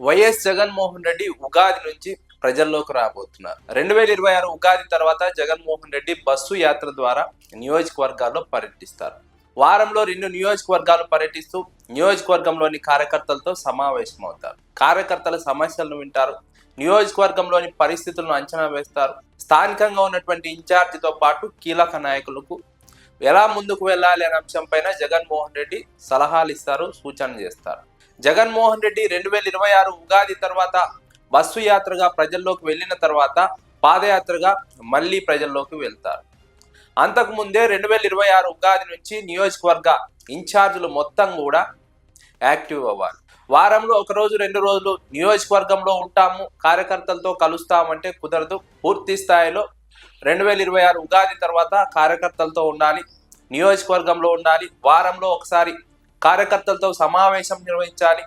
YS Jaganmohan Reddy Ugadi నుంచి ప్రజల్లోకి రాబోతున్నారు. రెండు వేల ఇరవై ఆరు ఉగాది తర్వాత జగన్మోహన్ రెడ్డి బస్సు యాత్ర ద్వారా నియోజకవర్గాల్లో పర్యటిస్తారు. వారంలో రెండు నియోజకవర్గాలు పర్యటిస్తూ నియోజకవర్గంలోని కార్యకర్తలతో సమావేశమవుతారు. కార్యకర్తల సమస్యలను వింటారు. నియోజకవర్గంలోని పరిస్థితులను అంచనా వేస్తారు. స్థానికంగా ఉన్నటువంటి ఇన్ఛార్జితో పాటు కీలక నాయకులకు ఎలా ముందుకు వెళ్ళాలి అనే అంశంపైన జగన్మోహన్ రెడ్డి సలహాలు ఇస్తారు సూచన చేస్తారు. జగన్మోహన్ రెడ్డి రెండు వేల ఇరవై ఆరు ఉగాది తర్వాత బస్సు యాత్రగా ప్రజల్లోకి వెళ్ళిన తర్వాత పాదయాత్రగా మళ్ళీ ప్రజల్లోకి వెళ్తారు. అంతకుముందే రెండు వేల ఇరవై ఆరు ఉగాది నుంచి నియోజకవర్గ ఇన్ఛార్జీలు మొత్తం కూడా యాక్టివ్ అవ్వాలి. వారంలో ఒక రోజు రెండు రోజులు నియోజకవర్గంలో ఉంటాము కార్యకర్తలతో కలుస్తామంటే కుదరదు. పూర్తి స్థాయిలో రెండు వేల ఇరవై ఆరు ఉగాది తర్వాత కార్యకర్తలతో ఉండాలి నియోజకవర్గంలో ఉండాలి వారంలో ఒకసారి కార్యకర్తలతో సమావేశం నిర్వహించాలి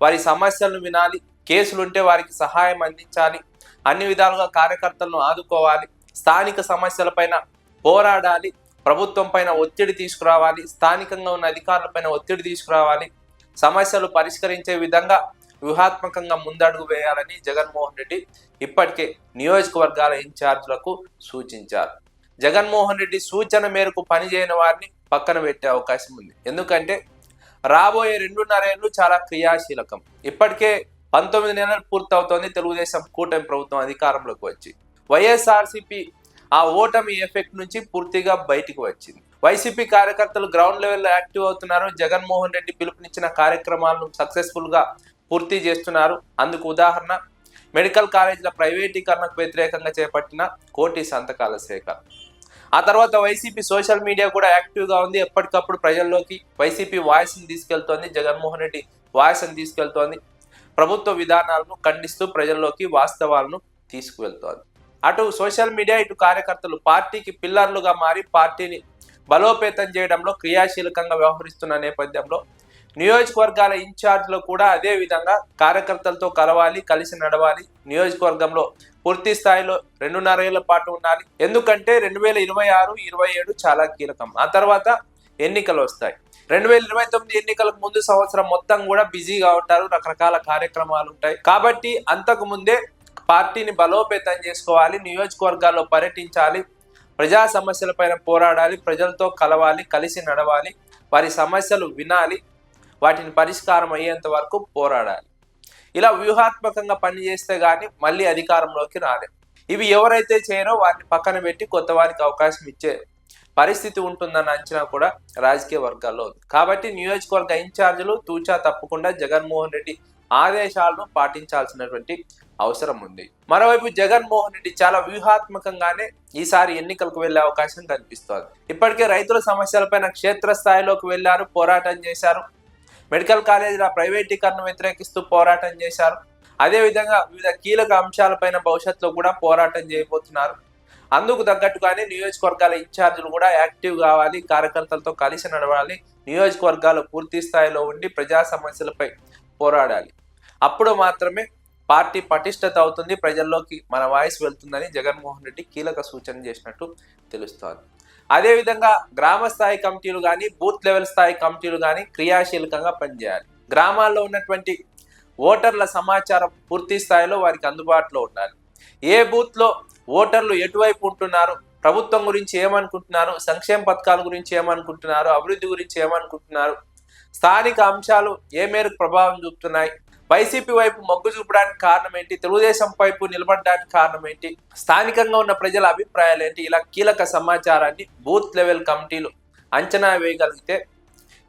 వారి సమస్యలను వినాలి కేసులుంటే వారికి సహాయం అందించాలి అన్ని విధాలుగా కార్యకర్తలను ఆదుకోవాలి స్థానిక సమస్యలపైన పోరాడాలి ప్రభుత్వం పైన ఒత్తిడి తీసుకురావాలి స్థానికంగా ఉన్న అధికారులపైన ఒత్తిడి తీసుకురావాలి సమస్యలు పరిష్కరించే విధంగా వ్యూహాత్మకంగా ముందడుగు వేయాలని జగన్మోహన్ రెడ్డి ఇప్పటికే నియోజకవర్గాల ఇన్ఛార్జీలకు సూచించారు. జగన్మోహన్ రెడ్డి సూచన మేరకు పనిచేయని వారిని పక్కన పెట్టే అవకాశం ఉంది. ఎందుకంటే రాబోయే రెండున్నరేళ్ళు చాలా క్రియాశీలకం. ఇప్పటికే పంతొమ్మిది నెలలు పూర్తవుతోంది తెలుగుదేశం కూటమి ప్రభుత్వం అధికారంలోకి వచ్చి. వైఎస్ఆర్సీపీ ఆ ఓటమి ఎఫెక్ట్ నుంచి పూర్తిగా బయటికి వచ్చింది. వైసీపీ కార్యకర్తలు గ్రౌండ్ లెవెల్లో యాక్టివ్ అవుతున్నారు. జగన్మోహన్ రెడ్డి పిలుపునిచ్చిన కార్యక్రమాలను సక్సెస్ఫుల్గా పూర్తి చేస్తున్నారు. అందుకు ఉదాహరణ మెడికల్ కాలేజీల ప్రైవేటీకరణకు వ్యతిరేకంగా చేపట్టిన కోటి సంతకాల సేకరణ. ఆ తర్వాత వైసీపీ సోషల్ మీడియా కూడా యాక్టివ్గా ఉంది. ఎప్పటికప్పుడు ప్రజల్లోకి వైసీపీ వాయిస్ని తీసుకెళ్తోంది. జగన్మోహన్ రెడ్డి వాయిస్ని తీసుకెళ్తోంది. ప్రభుత్వ విధానాలను ఖండిస్తూ ప్రజల్లోకి వాస్తవాలను తీసుకువెళ్తోంది. అటు సోషల్ మీడియా ఇటు కార్యకర్తలు పార్టీకి పిల్లర్లుగా మారి పార్టీని బలోపేతం చేయడంలో క్రియాశీలకంగా వ్యవహరిస్తున్న నేపథ్యంలో నియోజకవర్గాల ఇన్ఛార్జ్లో కూడా అదే విధంగా కార్యకర్తలతో కలవాలి కలిసి నడవాలి. నియోజకవర్గంలో పూర్తి స్థాయిలో రెండున్నర ఏళ్ళ పాటు ఉండాలి. ఎందుకంటే రెండు వేల ఇరవై ఆరు ఇరవై ఏడు చాలా కీలకం. ఆ తర్వాత ఎన్నికలు వస్తాయి. రెండు వేల ఇరవై తొమ్మిది ఎన్నికలకు ముందు సంవత్సరం మొత్తం కూడా బిజీగా ఉంటారు. రకరకాల కార్యక్రమాలు ఉంటాయి. కాబట్టి అంతకు ముందే పార్టీని బలోపేతం చేసుకోవాలి నియోజకవర్గాల్లో పర్యటించాలి ప్రజా సమస్యలపైన పోరాడాలి ప్రజలతో కలవాలి కలిసి నడవాలి వారి సమస్యలు వినాలి వాటిని పరిష్కారం అయ్యేంత వరకు పోరాడాలి. ఇలా వ్యూహాత్మకంగా పనిచేస్తే కానీ మళ్ళీ అధికారంలోకి రాలేం. ఇవి ఎవరైతే చేయరో వారిని పక్కన పెట్టి కొత్త వారికి అవకాశం ఇచ్చే పరిస్థితి ఉంటుందన్న అంచనా కూడా రాజకీయ వర్గాల్లో ఉంది. కాబట్టి నియోజకవర్గ ఇన్ఛార్జీలు తూచా తప్పకుండా జగన్మోహన్ రెడ్డి ఆదేశాలను పాటించాల్సినటువంటి అవసరం ఉంది. మరోవైపు జగన్మోహన్ రెడ్డి చాలా వ్యూహాత్మకంగానే ఈసారి ఎన్నికలకు వెళ్ళే అవకాశం కనిపిస్తోంది. ఇప్పటికే రైతుల సమస్యలపైన క్షేత్రస్థాయిలోకి వెళ్ళారు పోరాటం చేశారు. మెడికల్ కాలేజీల ప్రైవేటీకరణ వ్యతిరేకిస్తూ పోరాటం చేశారు. అదేవిధంగా వివిధ కీలక అంశాలపైన భవిష్యత్తులో కూడా పోరాటం చేయబోతున్నారు. అందుకు తగ్గట్టుగానే నియోజకవర్గాల ఇన్ఛార్జీలు కూడా యాక్టివ్ కావాలి కార్యకర్తలతో కలిసి నడవాలి నియోజకవర్గాలు పూర్తి స్థాయిలో ఉండి ప్రజా సమస్యలపై పోరాడాలి. అప్పుడు మాత్రమే పార్టీ పటిష్టత అవుతుంది ప్రజల్లోకి మన వాయిస్ వెళ్తుందని జగన్మోహన్ రెడ్డి కీలక సూచన చేసినట్టు తెలుస్తోంది. అదేవిధంగా గ్రామ స్థాయి కమిటీలు కానీ బూత్ లెవెల్ స్థాయి కమిటీలు కానీ క్రియాశీలకంగా పనిచేయాలి. గ్రామాల్లో ఉన్నటువంటి ఓటర్ల సమాచారం పూర్తి స్థాయిలో వారికి అందుబాటులో ఉండాలి. ఏ బూత్లో ఓటర్లు ఎటువైపు ఉంటున్నారు ప్రభుత్వం గురించి ఏమనుకుంటున్నారు సంక్షేమ పథకాల గురించి ఏమనుకుంటున్నారు అభివృద్ధి గురించి ఏమనుకుంటున్నారు స్థానిక అంశాలు ఏ మేరకు ప్రభావం చూపుతున్నాయి వైసీపీ వైపు మొగ్గు చూపడానికి కారణం ఏంటి? తెలుగుదేశం వైపు నిలబడడానికి కారణం ఏంటి? స్థానికంగా ఉన్న ప్రజల అభిప్రాయాలు ఏంటి? ఇలా కీలక సమాచారాన్ని బూత్ లెవెల్ కమిటీలు అంచనా వేయగలిగితే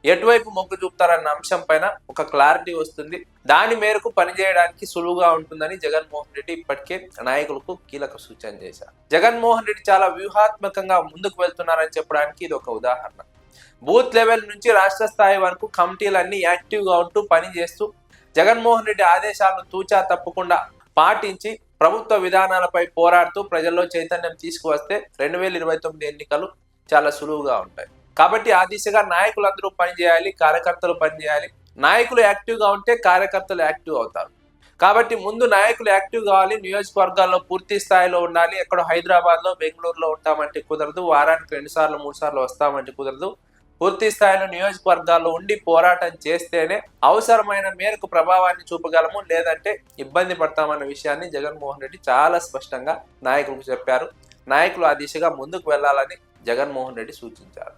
ఎటువైపు మొగ్గు చూపుతారన్న అంశం పైన ఒక క్లారిటీ వస్తుంది. దాని మేరకు పనిచేయడానికి సులువుగా ఉంటుందని జగన్మోహన్ రెడ్డి ఇప్పటికే నాయకులకు కీలక సూచన చేశారు. జగన్మోహన్ రెడ్డి చాలా వ్యూహాత్మకంగా ముందుకు వెళ్తున్నారని చెప్పడానికి ఇది ఒక ఉదాహరణ. బూత్ లెవెల్ నుంచి రాష్ట్ర స్థాయి వరకు కమిటీలన్నీ యాక్టివ్గా ఉంటూ పనిచేస్తూ జగన్మోహన్ రెడ్డి ఆదేశాలను తూచా తప్పకుండా పాటించి ప్రభుత్వ విధానాలపై పోరాడుతూ ప్రజల్లో చైతన్యం తీసుకువస్తే రెండు వేల ఇరవై తొమ్మిది ఎన్నికలు చాలా సులువుగా ఉంటాయి. కాబట్టి ఆ దిశగా నాయకులందరూ పనిచేయాలి కార్యకర్తలు పనిచేయాలి. నాయకులు యాక్టివ్గా ఉంటే కార్యకర్తలు యాక్టివ్ అవుతారు. కాబట్టి ముందు నాయకులు యాక్టివ్ కావాలి నియోజకవర్గాల్లో పూర్తి స్థాయిలో ఉండాలి ఎక్కడో హైదరాబాద్లో బెంగళూరులో ఉంటామంటే కుదరదు వారానికి రెండు సార్లు మూడు సార్లు వస్తామంటే కుదరదు. పూర్తి స్థాయిలో నియోజకవర్గాల్లో ఉండి పోరాటం చేస్తేనే అవసరమైన మేరకు ప్రభావాన్ని చూపగలము లేదంటే ఇబ్బంది పడతామన్న విషయాన్ని జగన్మోహన్ రెడ్డి చాలా స్పష్టంగా నాయకులకు చెప్పారు. నాయకులు ఆ దిశగా ముందుకు వెళ్ళాలని జగన్మోహన్ రెడ్డి సూచించారు.